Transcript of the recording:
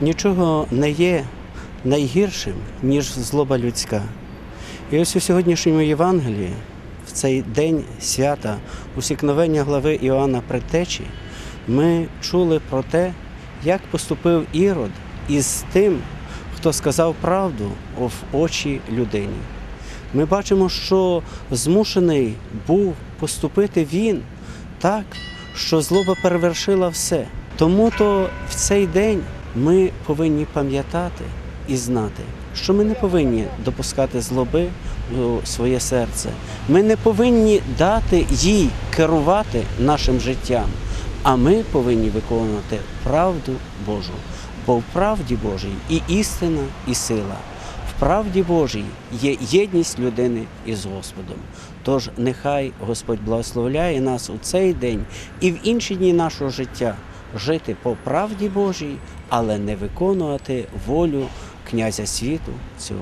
Нічого не є найгіршим, ніж злоба людська. І ось у сьогоднішньому Євангелії, в цей день свята, усікновення глави Іоанна Предтечі, ми чули про те, як поступив Ірод із тим, хто сказав правду в очі людині. Ми бачимо, що змушений був поступити він так, що злоба перевершила все. Тому то в цей день ми повинні пам'ятати і знати, що ми не повинні допускати злоби у своє серце. Ми не повинні дати їй керувати нашим життям, а ми повинні виконувати правду Божу. Бо в правді Божій і істина, і сила. В правді Божій є єдність людини із Господом. Тож нехай Господь благословляє нас у цей день і в інші дні нашого життя жити по правді Божій, але не виконувати волю князя світу цього.